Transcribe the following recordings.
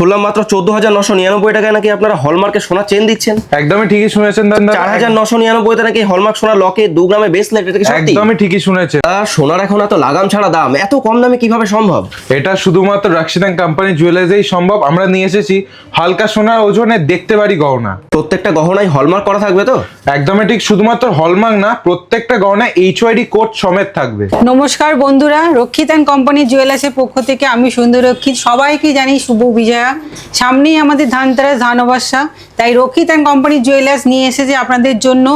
শুনলাম মাত্র চোদ্দ হাজার নশো নিরানব্বই টাকায় নাকি আপনারা হলমার্কে সোনা চেন দিচ্ছেন? একদমই ঠিকই শুনেছেন দাদা। চার হাজার নশো নিরানব্বইতে নাকি হলমার্ক সোনা লকে দু গ্রামে বেসলেট এটা কি সত্যি? একদমই ঠিকই শুনেছেন। আর সোনার এখন এত লাগাম ছাড়া দাম এত কম দামে কীভাবে সম্ভব? এটা শুধুমাত্র রাক্সিদান কোম্পানি জুয়েলার্সেই সম্ভব। আমরা নিয়ে এসেছি হালকা সোনার ওজনে দেখতে পারি গহনা। প্রত্যেকটা গহনায় হলমার্ক করা থাকবে তো? একদমই ঠিক শুধুমাত্র হলমার্ক না প্রত্যেকটা গহনা এইচওয়াইডি কোড সমেত থাকবে। নমস্কার বন্ধুরা রক্ষিত অ্যান্ড কোম্পানি জুয়েলার্সের পক্ষ থেকে আমি সুন্দর রক্ষিত সবাইকে জানি শুভ বিজয়া। সামনেই আমাদের ধানতেরাস ধানবাসা তাই রক্ষিত অ্যান্ড কোম্পানি জুয়েলার্স নিয়ে এসেছে আপনাদের জন্য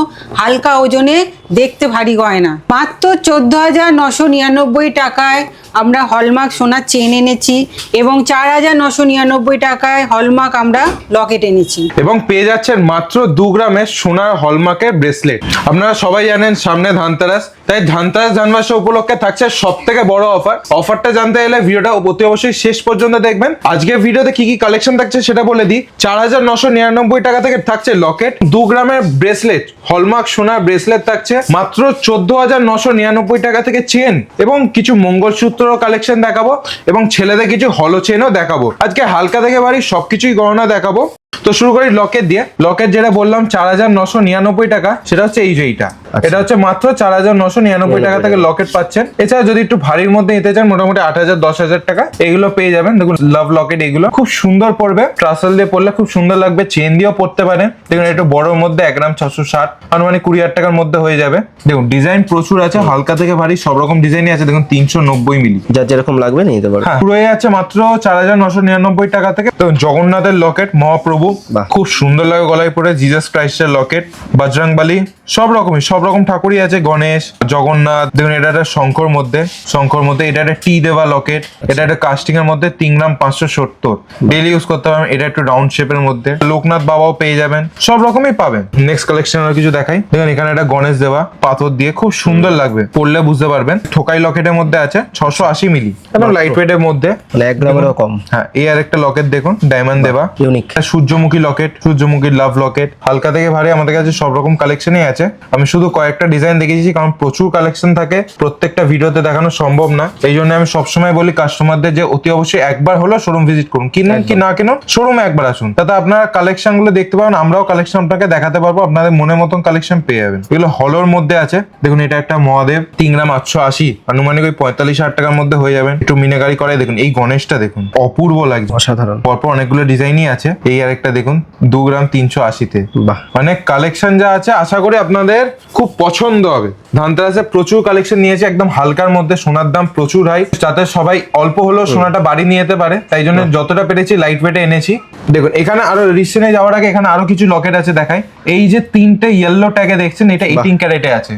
হালকা ওজনে দেখতে ভারী গয়না। মাত্র চোদ্দ হাজার নশো নিরানব্বই টাকায় আমরা হলমার্ক সোনার চেন এনেছি এবং চার হাজার নশো নিরানব্বই টাকায় হলমার্ক আমরা লকেট এনেছি। এবং পেয়ে যাচ্ছেন মাত্র দু গ্রামের সোনার হলমার্কের ব্রেসলেট আপনারা সবাই জানেন সামনে ধানতেরাস, তাই ধানতেরাস ধানবাসা উপলক্ষে থাকছে সব থেকে বড় অফার অফারটা জানতে গেলে ভিডিওটা অতি অবশ্যই শেষ পর্যন্ত দেখবেন। আজকের ভিডিওতে কি কি কালেকশন থাকছে সেটা বলে দিই। চার হাজার নশো নিরানব্বই টাকা থেকে থাকছে লকেট। দু গ্রামের ব্রেসলেট, হলমার্ক সোনার ব্রেসলেট থাকছে। মাত্র চোদ্দ হাজার নশো নিরানব্বই টাকা থেকে চেন এবং কিছু মঙ্গলসূত্র কালেকশন দেখাবো এবং ছেলেদের কিছু হলো চেনও দেখাবো। আজকে হালকা থেকে বাড়ি সবকিছুই গহনা দেখাবো। তো শুরু করি লকেট দিয়ে। লকেট যেটা বললাম চার হাজার নশো নিরানব্বই টাকা সেটা হচ্ছে এই যে এইটা। এটা হচ্ছে মাত্র চার হাজার নশো নিরানব্বই টাকা থেকে লকেট পাচ্ছেন। এছাড়া যদি একটু ভারীর মধ্যে নিতে চান মোটামুটি আট হাজার দশ হাজার টাকা এগুলো পেয়ে যাবেন। দেখুন লাভ লকেট এগুলো। খুব সুন্দর পড়বে। ট্রাসেল দিয়ে পড়লে খুব সুন্দর লাগবে। চেন দিয়েও পড়তে পারেন। দেখুন একটু বড়োর মধ্যে এক গ্রাম ছশো ষাট। আনুমানিক কুড়ি হাজার টাকার মধ্যে হয়ে যাবে। দেখুন ডিজাইন প্রচুর আছে। হালকা থেকে ভারী সব রকম ডিজাইনই আছে। দেখুন তিনশো নব্বই মিলি। যার যেরকম লাগবে নিতে পারো। হ্যাঁ। পুরো যাচ্ছে মাত্র চার হাজার নশো নিরানব্বই টাকা থেকে। তো জগন্নাথের লকেট মহাপ্রভু। খুব সুন্দর লাগে গলায় পরে জিজাস ক্রাইস্টের লকেট বজরংবালি। সব রকমই সব রকম ঠাকুরই আছে গণেশ জগন্নাথ দেখুন এটা একটা শঙ্কর মধ্যে শঙ্কর মধ্যে এটা একটা টি দেওয়া লকেট এটা একটা কাস্টিং এর মধ্যে তিন গ্রাম পাঁচশো সত্তর। ডেলি ইউজ করতে পারবেন এটা একটু রাউন্ড শেপের মধ্যে। লোকনাথ বাবাও পেয়ে যাবেন সব রকমই পাবেন। নেক্সট কালেকশন আর কিছু দেখাই। দেখুন এখানে একটা গণেশ দেওয়া পাথর দিয়ে খুব সুন্দর লাগবে পড়লে বুঝতে পারবেন। ঠোকাই লকেটের মধ্যে আছে ছশো আশি মিলি এবং লাইট ওয়েটের মধ্যে। মানে এক গ্রামেরও কম। হ্যাঁ এই আর একটা লকেট দেখুন ডায়মন্ড দেওয়া। ইউনিক সূর্যমুখী লকেট সূর্যমুখী লাভ লকেট হালকা থেকে ভারী আমাদের কাছে সব রকম কালেকশনই আছে। আমি শুধু কয়েকটা ডিজাইন দেখেছি কারণ প্রচুর কালেকশন থাকে। প্রত্যেকটা ভিডিওতে দেখানো সম্ভব না। এই জন্য আমি সবসময় বলি কাস্টমারদের যে অতি অবশ্যই একবার হলো শোরুম ভিজিট করুন। কিনেন কি না কিনুন শোরুমে একবার আসুন। তাতে আপনারা কালেকশনগুলো দেখতে পাবেন আমরাও কালেকশন আপনাকে দেখাতে পারব আপনাদের মনের মতন কালেকশন পেয়ে যাবেন। এগুলো হলোর মধ্যে আছে। দেখুন এটা একটা মহাদেব তিন গ্রাম আটশো আশি। আনুমানিক ওই পঁয়তাল্লিশ হাজার টাকার মধ্যে হয়ে যাবেন। একটু মিনাকারি করে দেখুন। এই গণেশটা দেখুন অপূর্ব লাগছে। অসাধারণ। পরপর অনেকগুলো ডিজাইনই আছে। এই আরেকটা দেখুন দু গ্রাম তিনশো আশিতে। বাহ। মানে কালেকশন যা আছে আশা করি আপনাদের খুব পছন্দ হবে। ধানতেরাসে প্রচুর কালেকশন নিয়েছে একদম হালকার মধ্যে সোনার দাম প্রচুর হাই যাতে সবাই অল্প হলেও সোনাটা বাড়ি নিয়ে যেতে পারে তাই জন্য যতটা পেরেছি লাইট ওয়েটে এনেছি। দেখুন এখানে আরও রিসেন্টে যাওয়ার আগে এখানে আরও কিছু লকেট আছে দেখাই। এই যে তিনটে ইয়েলো ট্যাগে দেখছেন এটা এইটিন ক্যারেটে আছে।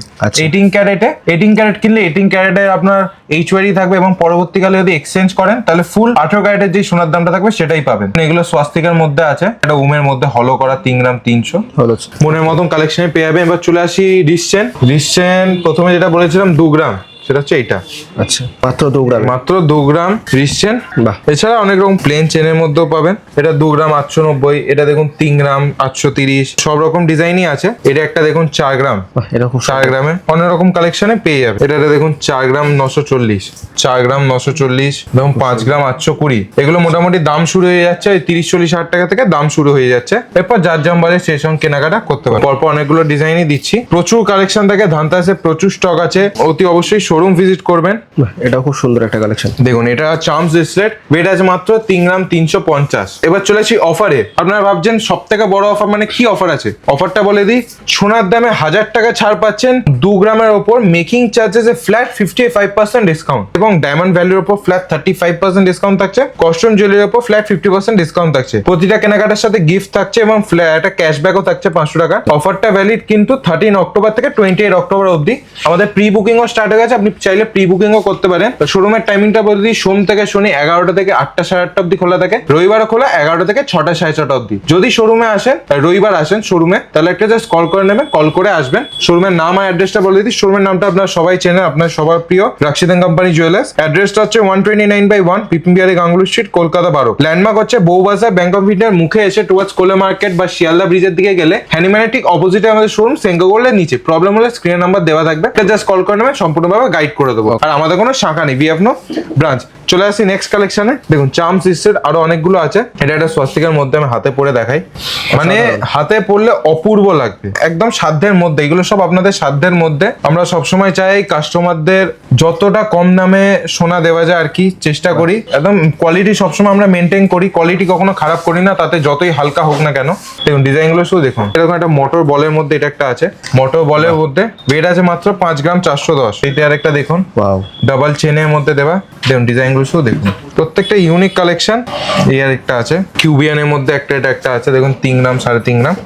এইটিন ক্যারেটে এইটিন ক্যারেট কিনলে এইটিন ক্যারেটে আপনার এইচ ওয়ারি থাকবে এবং পরবর্তীকালে যদি এক্সচেঞ্জ করেন তাহলে ফুল আঠারো ক্যারেটের যে সোনার দামটা থাকবে সেটাই পাবেন। এগুলো স্বাস্তিকের মধ্যে আছে একটা উমের মধ্যে হলো করা তিন গ্রাম তিনশো। মনের মতন কালেকশনে পেয়ে যাবেন চলে আসি রিসচেন রিসচেন প্রথমে যেটা বলেছিলাম দু গ্রাম। সেটা হচ্ছে এইটা। আচ্ছা মাত্র দু গ্রাম। মাত্র দু গ্রাম রিসচেন বাহ। এছাড়া অনেক রকম প্লেন চেনের মধ্যেও পাবেন। এটা দু গ্রাম আটশো নব্বই এটা দেখুন তিন গ্রাম আটশো তিরিশ। সব রকম ডিজাইনই আছে। এটা একটা দেখুন চার গ্রাম। এটা চার গ্রামে অনেক রকম কালেকশনে পেয়ে যাবে। এটা এটা দেখুন চার গ্রাম নশো চল্লিশ। চার গ্রাম নশো চল্লিশ এবং পাঁচ গ্রাম আটশো কুড়ি। এগুলো মোটামুটি দাম শুরু হয়ে যাচ্ছে ওই তিরিশ চল্লিশ হাজার টাকা থেকে দাম শুরু হয়ে যাচ্ছে। এরপর যার জাম বাজে সেই সঙ্গে কেনাকাটা করতে পারে পরপর অনেকগুলো ডিজাইনই দিচ্ছি। প্রচুর কালেকশন থাকে ধানতাসে প্রচুর স্টক আছে। অতি অবশ্যই শোরুম ভিজিট করবেন। এটা খুব সুন্দর একটা কালেকশন দেখুন এটা চার্মস ব্রেসলেট ওয়েট আছে মাত্র তিন গ্রাম তিনশো পঞ্চাশ। এবার চলেছি অফারে আপনারা ভাবছেন সব থেকে বড় অফার মানে কি অফার আছে? অফারটা বলে দিই সোনার দামে হাজার টাকা ছাড় পাচ্ছেন দু গ্রামের ওপর মেকিং চার্জেস এ flat fifty five percent discount এবং ডায়মন্ড ভ্যালুর ওপর flat thirty five percent discount থাকছে কস্টিউম জুয়েলারির ওপর ফ্ল্যাট ফিফটি পার্সেন্ট ডিসকাউন্ট থাকছে। প্রতিটা কেনাকাটার সাথে গিফট থাকছে এবং ফ্ল্যাট একটা ক্যাশব্যাকও থাকছে পাঁচশো টাকা। অফারটা ভ্যালিড কিন্তু থার্টিন অক্টোবর থেকে টোয়েন্টি এইট অক্টোবর অবধি। আমাদের প্রি বুকিংও স্টার্ট হয়ে গেছে আপনি চাইলে প্রি বুকিংও করতে পারেন। শোরুমের টাইমিংটা বলে দিই, সোম থেকে শনি এগারোটা থেকে আটটা, সাড়ে আটটা অব্দি খোলা থাকে। রবিবারও খোলা, এগারোটা থেকে ছটা, সাড়ে ছটা অব্দি যদি শোরুমে আসেন রবিবার আসেন শোরুমে তাহলে একটা জাস্ট কল করে নেবেন কল করে আসবেন। শোরুমের নাম আর অ্যাড্রেসটা বলে দিই। শোরুমের নামটা আপনার সবাই চেনেন, আপনার সবার প্রিয়। রাক্সিদান কোম্পানি জুয়েলার্স অ্যাড্রেসটা হচ্ছে one twenty nine by one পিপিম্বিয়ারি Ganguly street Kolkata বারো। ল্যান্ডমার্ক হচ্ছে বউবাজার ব্যাংক অফ ইন্ডিয়ার মুখে এসে টুয়ার্ডস কোলে মার্কেট বা শিয়ালদা ব্রিজের দিকে গেলে হ্যানিম্যানের ঠিক অপোজিটে আমাদের শোরুম সেঙ্গোগোল্ডের নিচে। প্রবলেম হলে স্ক্রিনের নাম্বার দেওয়া থাকবে। জাস্ট কল করে নেবেন, সম্পূর্ণভাবে গাইড করে দেবো। আর আমাদের কোনো শাখা নেই বিএফ নো ব্রাঞ্চ চলে আসি নেক্সট কালেকশনে দেখুন চাম সিস্টের আরও অনেকগুলো আছে। এটা একটা স্বস্তিকের মধ্যে আমি হাতে পরে দেখাই। মানে হাতে পড়লে অপূর্ব লাগবে। একদম সাধ্যের মধ্যে এগুলো সব আপনাদের সাধ্যের মধ্যে। আমরা সবসময় চাই কাস্টমারদের যতটা কম দামে সোনা দেওয়া যায় আর কি চেষ্টা করি। একদম কোয়ালিটি সবসময় আমরা মেনটেন করি। কোয়ালিটি কখনো খারাপ করি না তাতে যতই হালকা হোক না কেন। দেখুন ডিজাইনগুলো শুধু দেখুন। এরকম একটা মোটর বলের মধ্যে এটা একটা আছে। মোটর বলের মধ্যে ওয়েট আছে মাত্র পাঁচ গ্রাম চারশো দশ। এইটা আর একটা দেখুন। ডাবল চেনের মধ্যে দেওয়া। দেখুন ডিজাইনগুলো শুধু দেখুন। প্রত্যেকটা ইউনিক কালেকশন এই আর একটা আছে। কিউবিয়ানের মধ্যে একটা এটা একটা আছে। দেখুন তিন গ্রাম সাড়ে তিন গ্রাম।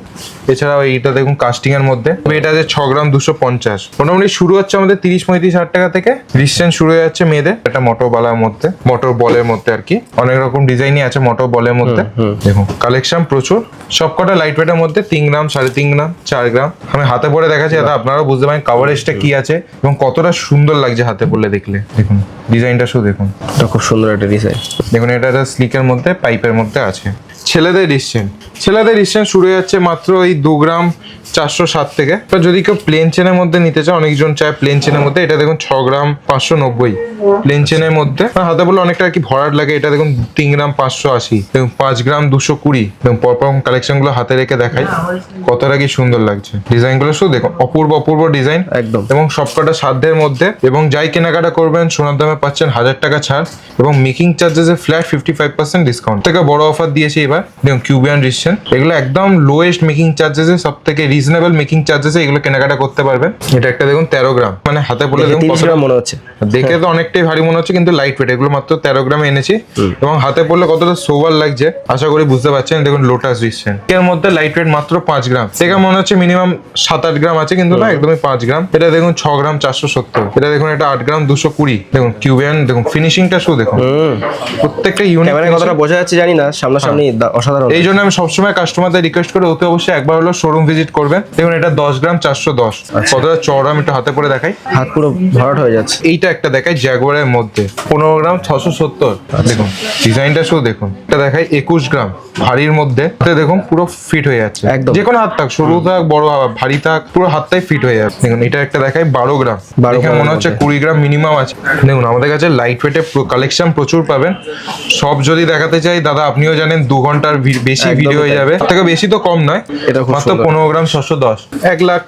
এছাড়াও এইটা দেখুন কাস্টিং এর মধ্যে। এটা আছে ছ গ্রাম দুশো পঞ্চাশ। মোটামুটি শুরু হচ্ছে আমাদের তিরিশ পঁয়ত্রিশ হাজার টাকা থেকে। রিসেন্ট শুরু হয়ে যাচ্ছে মেয়েদের। এটা মোটর বালার মধ্যে মোটর বলের মধ্যে আর কি। অনেক রকম ডিজাইনই আছে মোটর বলের মধ্যে। দেখুন কালেকশন প্রচুর। সবকটা লাইট ওয়েটের মধ্যে তিন গ্রাম সাড়ে তিন গ্রাম চার গ্রাম। আমি হাতে পরে দেখাচ্ছি যাতে আপনারাও বুঝতে পারেন কাভারেজটা কি আছে এবং কতটা সুন্দর লাগছে হাতে পড়লে দেখলে। দেখুন ডিজাইনটা শুধু দেখুন। এটা খুব সুন্দর একটা ডিজাইন দেখুন এটা একটা স্লিকের মধ্যে পাইপের মধ্যে আছে। ছেলেদের ডিসচেন ছেলেদের ডিসচেন শুরু হয়ে যাচ্ছে মাত্র এই দু গ্রাম চারশো সাত থেকে। যদি কেউ প্লেন চেনের মধ্যে নিতে চায় অনেকজন চায় প্লেন চেনের মধ্যে। এটা দেখুন ছ গ্রাম পাঁচশো নব্বই। প্লেন চেনের মধ্যে। আর হাতে বলে অনেকটা আর কি ভরাট লাগে এটা দেখুন তিন গ্রাম পাঁচশো আশি। দেখুন পাঁচ গ্রাম দুশো কুড়ি। দেখুন পরপর কালেকশনগুলো হাতে রেখে দেখাই। কতটা কি সুন্দর লাগছে। ডিজাইনগুলো শুধু দেখুন অপূর্ব অপূর্ব ডিজাইন। একদম। এবং সবকটা সাধ্যের মধ্যে। এবং যাই কেনাকাটা করবেন সোনার দামে পাচ্ছেন হাজার টাকা ছাড়। এবং making চার্জেসে flat fifty five percent discount থেকে বড় অফার দিয়েছে এবার। দেখুন কিউবিয়ান রিসেন এগুলো একদম লোয়েস্ট মেকিং চার্জেসে সব থেকে রিজনেবল মেকিং চার্জেসে এগুলো কেনাকাটা করতে পারবেন। এটা একটা দেখুন তেরো গ্রাম। মানে হাতে পড়লে মনে হচ্ছে। দেখে তো অনেকটাই ভারী মনে হচ্ছে কিন্তু লাইট ওয়েট এগুলো মাত্র তেরো গ্রামে এনেছি। এবং হাতে পড়লে কতটা সোভার লাগছে আশা করি বুঝতে পারছেন। দেখুন লোটাস রিসেন এর মধ্যে লাইট ওয়েট মাত্র পাঁচ গ্রাম। দেখে মনে হচ্ছে মিনিমাম সাত আট গ্রাম আছে কিন্তু না একদমই পাঁচ গ্রাম। এটা দেখুন ছ গ্রাম চারশো সত্তর। এটা দেখুন এটা আট গ্রাম দুশো কুড়ি। দেখুন কিউবিয়ান দেখুন ফিনিশিংটা শুধু দেখুন। প্রত্যেকটা ক্যামেরায় কতটা বোঝা যাচ্ছে জানি না সামনাসামনি অসাধারণ। এই জন্য আমি সবসময় কাস্টমারদের রিকোয়েস্ট করে অতি অবশ্যই একবার হলো শোরুম ভিজিট করবেন দেখুন এটা দশ গ্রাম চারশো দশ। কতটা চওড়া আমি একটু হাতে করে দেখাই। হাত পুরো ভরাট হয়ে যাচ্ছে। এইটা একটা দেখাই জ্যাগুয়ারের মধ্যে। পনেরো গ্রাম ছশো সত্তর। দেখুন ডিজাইনটা শুধু দেখুন। এটা দেখাই একুশ গ্রাম ভারীর মধ্যে। দেখুন পুরো ফিট হয়ে যাচ্ছে। একদম। যে কোনো হাত থাক সরু থাক বড় ভারী থাক পুরো হাতটাই ফিট হয়ে যাবে দেখুন এটা একটা দেখাই বারো গ্রাম। 12 দেখে মনে হচ্ছে কুড়ি গ্রাম মিনিমাম আছে। দেখুন আমাদের কাছে লাইট ওয়েটে কালেকশন প্রচুর পাবেন। সব যদি দেখাতে চাই দাদা আপনিও জানেন দু ঘণ্টার বেশি ভিডিও হয়ে যাবে। থেকে বেশি তো কম নয়। এটা মাত্র পনেরো গ্রাম ছশো দশ। এক লাখ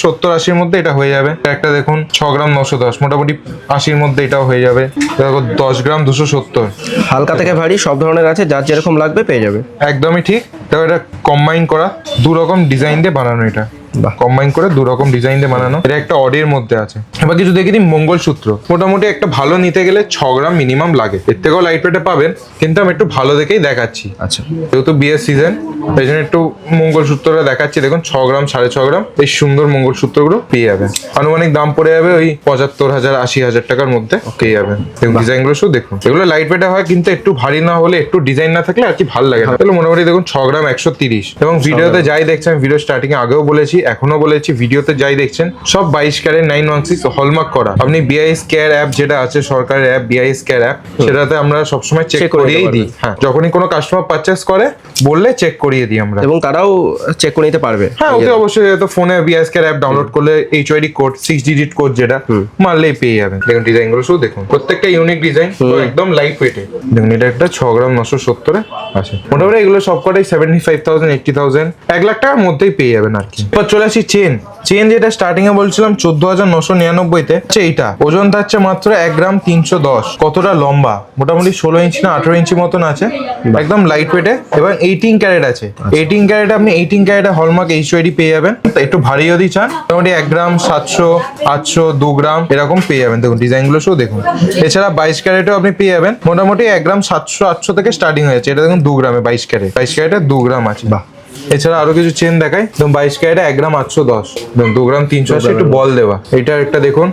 সত্তর আশির মধ্যে এটা হয়ে যাবে। একটা দেখুন ছ গ্রাম নশো দশ। মোটামুটি আশির মধ্যে এটাও হয়ে যাবে। দেখো দশ গ্রাম দুশো সত্তর। হালকা থেকে ভারী সব ধরনের আছে যার যেরকম লাগবে পেয়ে যাবে। একদমই ঠিক। তো এটা কম্বাইন করা দু রকম ডিজাইন দিয়ে বানানো এটা। কম্বাইন করে দু রকম ডিজাইন দিয়ে বানানো। এটা একটা অডির মধ্যে আছে। এবার কিছু দেখে দিই মঙ্গলসূত্র। মোটামুটি একটা ভালো নিতে গেলে ছ গ্রাম মিনিমাম লাগে। এর থেকেও লাইট ওয়েটে পাবেন কিন্তু আমি একটু ভালো দেখেই দেখাচ্ছি। আচ্ছা। যেহেতু বিয়ের সিজন এই জন্য একটু মঙ্গলসূত্রটা দেখাচ্ছি। দেখুন ছ গ্রাম সাড়ে ছ গ্রাম এই সুন্দর মঙ্গলসূত্রগুলো পেয়ে যাবেন। আনুমানিক দাম পড়ে যাবে ওই পঁচাত্তর হাজার আশি হাজার টাকার মধ্যে পেয়ে যাবেন। দেখুন ডিজাইনগুলো শুধু দেখুন। এগুলো লাইট ওয়েটে হয় কিন্তু একটু ভারী না হলে একটু ডিজাইন না থাকলে আর কি ভালো লাগে না। তাহলে মোটামুটি দেখুন ছ গ্রাম একশো তিরিশ। এবং ভিডিওতে যাই দেখছেন ভিডিও স্টার্টিং এ আগেও বলেছি এখনও বলেছি ভিডিওতে যাই দেখছেন সব বাইশ carat nine one six hallmark করা। আপনি বিআইএস কেয়ার অ্যাপ যেটা আছে সরকারের অ্যাপ বিআইএস কেয়ার অ্যাপ সেটাতে আমরা সবসময় চেক করে করিয়েই দিই। হ্যাঁ যখনই কোনো কাস্টমার পারচেস করে বললে চেক করিয়ে দিই আমরা। এবং তারাও চেক করে নিতে পারবে। হ্যাঁ ওতে অবশ্যই তো ফোনে বিএস কেয়ার অ্যাপ ডাউনলোড করলে H UID code six digit code যেটা মারলেই পেয়ে যাবেন। দেখুন ডিজাইনগুলো শুধু দেখুন। প্রত্যেকটা ইউনিক ডিজাইন একদম লাইট ওয়েটে দেখুন এটা একটা ছ গ্রাম নশো সত্তরে আছে। মোটামুটি এগুলো সব সবকটাই seventy five thousand eighty thousand এক লাখ টাকার মধ্যেই পেয়ে যাবেন আর কি। চলে আসি চেন। চেন যেটা স্টার্টিং এ বলছিলাম চোদ্দ হাজার নশো নিরানব্বইতে হচ্ছে এইটা। ওজন থাকছে মাত্র এক গ্রাম তিনশো দশ। কতটা লম্বা? মোটামুটি ষোলো ইঞ্চি না আঠারো ইঞ্চি মতন আছে। একদম লাইট ওয়েটে এবং এইটিন ক্যারেট আছে। এইটিন ক্যারেট আপনি eighteen carat hallmark H UID পেয়ে যাবেন। একটু ভারী যদি চান মোটামুটি এক গ্রাম সাতশো আটশো দু গ্রাম এরকম পেয়ে যাবেন। দেখুন ডিজাইনগুলো শুধু দেখুন। এছাড়া বাইশ ক্যারেটেও আপনি পেয়ে যাবেন। মোটামুটি এক গ্রাম সাতশো আটশো থেকে স্টার্টিং হয়েছে এটা দেখুন দু গ্রামে বাইশ ক্যারেট বাইশ ক্যারেটে দু গ্রাম আছে। বাহ। এছাড়া আরও কিছু চেন দেখাই। দেখুন বাইশ ক্যারেটে এক গ্রাম আটশো দশ। দেখুন দু গ্রাম তিনশো আশি একটু বল দেওয়া। এটা একটা দেখুন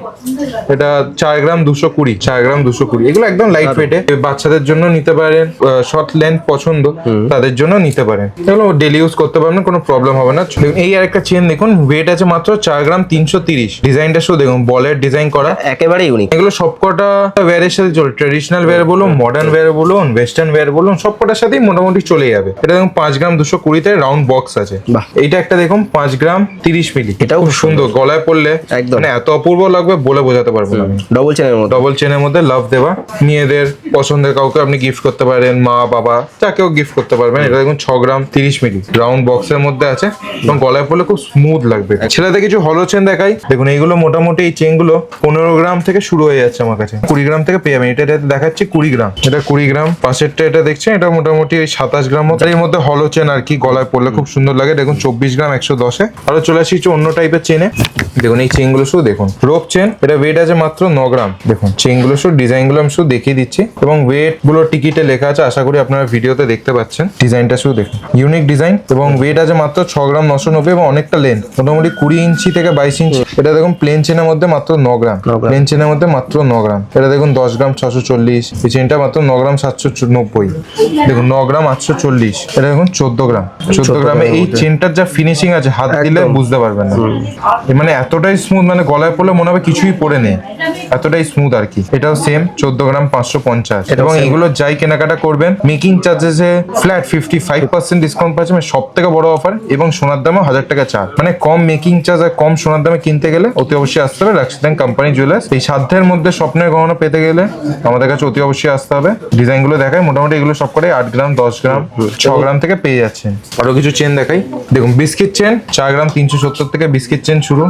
এটা চার গ্রাম দুশো কুড়ি চার গ্রাম দুশো কুড়ি। এগুলো একদম লাইট ওয়েটে বাচ্চাদের জন্য নিতে পারেন শর্ট লেন্থ পছন্দ তাদের জন্য নিতে পারেন। এগুলো ডেলি ইউজ করতে পারবেন কোনো প্রবলেম হবে না। এই আর একটা চেন দেখুন ওয়েট আছে মাত্র চার গ্রাম তিনশো তিরিশ। ডিজাইনটা শুধু দেখুন বলের ডিজাইন করা। একেবারে ইউনিক এগুলো সবকটা ওয়্যারের সাথে চলে ট্রেডিশনাল ওয়্যার বলুন মডার্ন ওয়্যার বলুন ওয়েস্টার্ন ওয়্যার বলুন সবকটার সাথেই মোটামুটি চলে যাবে। এটা দেখুন পাঁচ গ্রাম দুশো কুড়িতে রাউন্ড রাউন্ড বক্স আছে। এইটা একটা দেখুন পাঁচ গ্রাম তিরিশ মিলি। এটাও সুন্দর। গলায় পড়লে একদম। মানে এত অপূর্ব লাগবে বলে বোঝাতে পারব না আমি। ডবল চেনের মতো ডবল চেনের মধ্যে লাভ দেওয়া মেয়েদের পছন্দের কাউকে আপনি গিফট করতে পারেন মা বাবা যাকেও গিফট করতে পারবেন। এটা দেখুন ছ গ্রাম তিরিশ মিলি। রাউন্ড বক্সের মধ্যে আছে এবং গলায় পড়লে খুব স্মুথ লাগবে। ছেলেদের কিছু হলো চেন দেখাই। দেখুন এইগুলো মোটামুটি এই চেনগুলো পনেরো গ্রাম থেকে শুরু হয়ে যাচ্ছে আমার কাছে। কুড়ি গ্রাম থেকে পেয়ে যাবেন। এটা এটাতে দেখাচ্ছি কুড়ি গ্রাম। এটা কুড়ি গ্রাম পাশেরটা এটা দেখছেন এটা মোটামুটি ওই সাতাশ গ্রাম মতো। এর মধ্যে হলো চেন আর কি গলায় পড়লে খুব সুন্দর লাগে। দেখুন চব্বিশ গ্রাম একশো দশে। আরও চলে আসি অন্য টাইপের চেনে দেখুন এই চেনগুলো শুধু দেখুন। রোপ চেন এটা ওয়েট আছে মাত্র ন গ্রাম। দেখুন চেনগুলো শুধু ডিজাইনগুলো আমি শুধু দেখিয়ে দিচ্ছি। এবং ওয়েটগুলো টিকিটে লেখা আছে আশা করি আপনারা ভিডিওতে দেখতে পাচ্ছেন। ডিজাইনটা শুধু দেখুন। ইউনিক ডিজাইন এবং ওয়েট আছে মাত্র ছ গ্রাম নশো নব্বই এবং অনেকটা লেন মোটামুটি কুড়ি ইঞ্চি থেকে বাইশ ইঞ্চি। এটা দেখুন প্লেন চেনের মধ্যে মাত্র ন গ্রাম। ন গ্রাম। প্লেন চেনের মধ্যে মাত্র ন গ্রাম। এটা দেখুন দশ গ্রাম ছশো চল্লিশ। এই চেনটা মাত্র ন গ্রাম সাতশো নব্বই। দেখুন ন গ্রাম আটশো চল্লিশ। এটা দেখুন চোদ্দ গ্রাম। চোদ্দ গ্রামে এই চেনটার যা ফিনিশিং আছে হাত দিলে বুঝতে পারবেন না। মানে এতটাই স্মুথ মানে গলায় পড়লে মনে হবে কিছুই পড়ে নেই। এতটাই স্মুথ আর কি। এটাও সেম চোদ্দ গ্রাম পাঁচশো পঞ্চাশ। এবং এগুলো যাই কেনাকাটা করবেন making চার্জেসে flat fifty five percent discount পাচ্ছেন সব থেকে বড় অফার এবং সোনার দামও হাজার টাকা চার। মানে কম মেকিং চার্জ আর কম সোনার দামে কিনতে গেলে অতি অবশ্যই আসতে হবে রাক্সিদান কোম্পানি জুয়েলার্স এই সাধ্যের মধ্যে স্বপ্নের গহনা পেতে গেলে আমাদের কাছে অতি অবশ্যই আসতে হবে। ডিজাইনগুলো দেখায় মোটামুটি এগুলো সব করে আট গ্রাম দশ গ্রাম ছ গ্রাম থেকে পেয়ে যাচ্ছেন। আরও কিছু চেন দেখাই। দেখুন বিস্কিট চেন চার গ্রাম তিনশো সত্তর থেকে বিস্কিট চেন শুরু।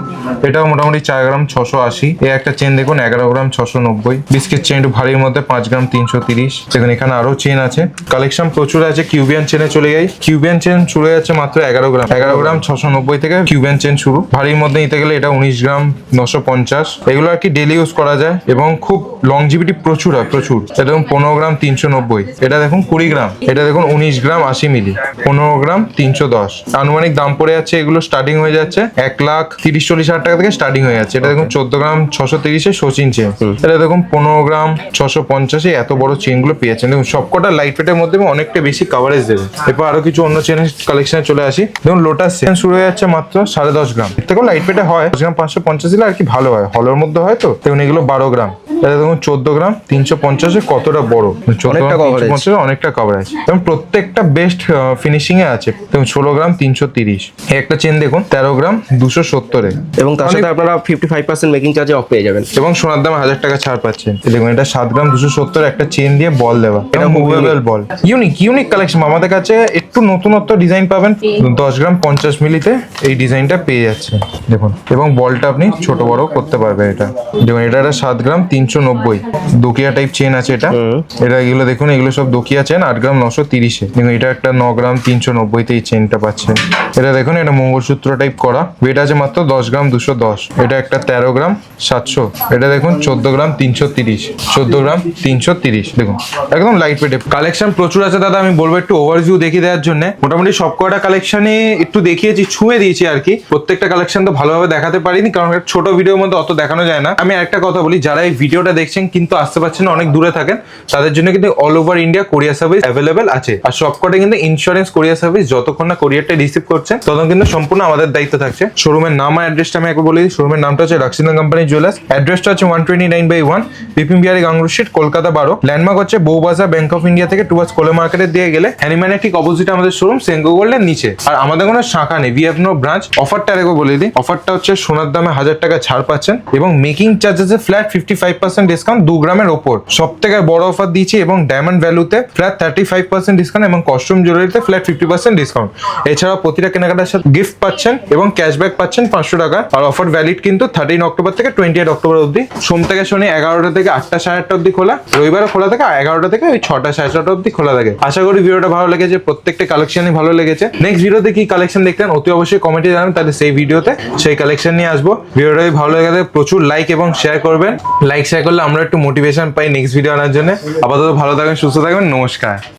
এটাও মোটামুটি চার গ্রাম ছশো আশি। এই একটা চেন দেখুন, এগারো গ্রাম ছশো নব্বই। বিস্কিট চেন একটু ভারীর মধ্যে, পাঁচ গ্রাম তিনশো তিরিশ। দেখুন, এখানে আরও চেন আছে। কালেকশন প্রচুর আছে কিউবিয়ান চেনে চলে যাই। কিউবিয়ান চেন শুরু হয়ে যাচ্ছে মাত্র এগারো গ্রাম। এগারো গ্রাম ছশো নব্বই থেকে কিউবিয়ান চেন শুরু। ভারীর মধ্যে নিতে গেলে এটা উনিশ গ্রাম নশো পঞ্চাশ। এগুলো আর কি ডেলি ইউজ করা যায় এবং খুব লংজিভিটি প্রচুর হয়, প্রচুর। এটা দেখুন, পনেরো গ্রাম তিনশো নব্বই। এটা দেখুন কুড়ি গ্রাম। এটা দেখুন, উনিশ গ্রাম আশি মিলি। পনেরো গ্রাম তিনশো দশ। আনুমানিক দাম পড়ে যাচ্ছে এগুলো স্টার্টিং হয়ে যাচ্ছে এক লাখ তিরিশ চল্লিশ হাজার টাকা থেকে স্টার্টিং হয়ে যাচ্ছে। এটা দেখুন চোদ্দ গ্রাম ছশো তিরিশে সচিন চেন এটা দেখুন পনেরো গ্রাম ছশো পঞ্চাশে এত বড় চেনগুলো পেয়েছেন। দেখুন সবকটা লাইট ওয়েটের মধ্যে অনেকটা বেশি কাভারেজ দেবে। এরপর আরও কিছু অন্য চেনের কালেকশনে চলে আসি। দেখুন লোটাস চেন শুরু হয়ে যাচ্ছে মাত্র সাড়ে দশ গ্রাম। এর থেকেও লাইট ওয়েটে হয়। দশ গ্রাম পাঁচশো পঞ্চাশ দিলে আর কি ভালো হয়। হলের মধ্যে হয় তো। দেখুন এগুলো বারো গ্রাম। এটা দেখুন চোদ্দ গ্রাম তিনশো পঞ্চাশে কতটা বড়? চোদ্দ অনেকটা। 350 অনেকটা কভারেজ এবং প্রত্যেকটা বেস্ট ফিনিশিং এ আছে। দেখুন ষোলো গ্রাম তিনশো তিরিশ। একটা চেন দেখুন তেরো গ্রাম দুশো সত্তরে। এবং তার সাথে আপনারা ফিফটি ফাইভ পার্সেন্ট মেকিং চার্জে অফ পেয়ে যাবেন। এবং সোনার দাম হাজার টাকা ছাড় পাচ্ছেন। দেখুন এটা সাত গ্রাম দুশো সত্তর একটা চেন দিয়ে বল দেওয়া। এটা movable ball unique unique collection আমাদের কাছে একটু নতুনত্ব ডিজাইন পাবেন। দশ গ্রাম পঞ্চাশ মিলিতে এই ডিজাইনটা পেয়ে যাচ্ছে দেখুন এবং বলটা আপনি ছোট বড় করতে পারবেন এটা। দেখুন এটা সাত গ্রাম তিনশো নব্বই। দোকিয়া টাইপ চেন আছে এটা। এটা এগুলো দেখুন এগুলো সব দোকিয়া চেন আট গ্রাম নশো তিরিশে। দেখুন এটা একটা ন গ্রাম তিনশো নব্বইতে এই চেনটা পাচ্ছেন। এটা দেখুন এটা মঙ্গলসূত্র টাইপ করা। ওয়েট আছে মাত্র দশ গ্রাম দুশো দশ। এটা একটা তেরো গ্রাম সাতশো। এটা দেখুন চোদ্দ গ্রাম তিনশো তিরিশ। চোদ্দ গ্রাম তিনশো তিরিশ। দেখুন একদম লাইট ওয়েটে কালেকশন প্রচুর আছে দাদা আমি বলব একটু ওভারভিউ দেখিয়ে দেওয়ার জন্য। মোটামুটি সব কটা কালেকশনে একটু দেখিয়েছি ছুঁয়ে দিয়েছি আর কি। প্রত্যেকটা কালেকশন তো ভালোভাবে দেখাতে পারিনি কারণ ছোট ভিডিওর মধ্যে অত দেখানো যায় না। আমি একটা কথা বলি যারা এই ভিডিওটা দেখছেন কিন্তু আসতে পারছেন অনেক দূরে থাকেন। তাদের জন্য কিন্তু all over India courier service available আছে। আর সবকটা কিন্তু ইন্স্যুরেন্স কোরিয়ার সার্ভিস যতক্ষণ না কোরিয়ারটা রিসিভ করছেন ততক্ষণ কিন্তু সম্পূর্ণ আমাদের দায়িত্ব থাকছে। শোরুমের নাম আর অ্যাড্রেসটা আমি একবার বলে দিই। শোরুমের নামটা হচ্ছে রাক্সিনা কোম্পানি জুয়েলার্স অ্যাড্রেসটা হচ্ছে one twenty nine by one Bipin Behari Ganguly street Kolkata বারো। ল্যান্ডমার্ক হচ্ছে বউবাজার ব্যাংক অফ ইন্ডিয়া থেকে টুয়ার্স কোলে মার্কেটের দিয়ে গেলে হ্যানিম্যানের ঠিক অপোজিট আমাদের শোরুম সেঙ্গো গোল্ডের নিচে। আর আমাদের কোনো শাখা নেই বি হ্যাভ নো ব্রাঞ্চ অফারটা আরেকবার বলে দিই। অফারটা হচ্ছে সোনার দামে হাজার টাকা ছাড় পাচ্ছেন এবং making চার্জেসে flat fifty five percent discount দু গ্রামের ওপর। সব থেকে বড় অফার দিয়েছি এবং ডায়মন্ড ভ্যালুতে flat thirty five percent discount এবং কস্টিউম জুয়েলারিতে ফ্ল্যাট ফিফটি পার্সেন্ট ডিসকাউন্ট এছাড়াও প্রতিটা কেনাকাটার সাথে গিফট পাচ্ছেন এবং ক্যাশব্যাক পাচ্ছেন পাঁচশো টাকা। আর অফার ভ্যালিড কিন্তু থার্টিন অক্টোবর থেকে টোয়েন্টি এইট অক্টোবর অবধি। সোম থেকে শনি এগারোটা থেকে আটটা সাড়ে আটটা অবধি খোলা। রবিবারও খোলা থাকে এগারোটা থেকে ওই ছটা সাড়ে ছটা অবধি খোলা থাকে। আশা করি ভিডিওটা ভালো লেগেছে, প্রত্যেকটা কালেকশনই ভালো লেগেছে। নেক্সট ভিডিওতে কি কালেকশন দেখতেন অতি অবশ্যই কমেন্টে জানান তাহলে সেই ভিডিওতে সেই কালেকশন নিয়ে আসব। ভিডিওটা ভালো লেগে প্রচুর লাইক এবং শেয়ার করবেন। লাইক শেয়ার করলে আমরা একটু মোটিভেশন পাই নেক্সট ভিডিও আনার জন্য। আপাতত ভালো থাকবেন সুস্থ থাকবেন নমস্কার।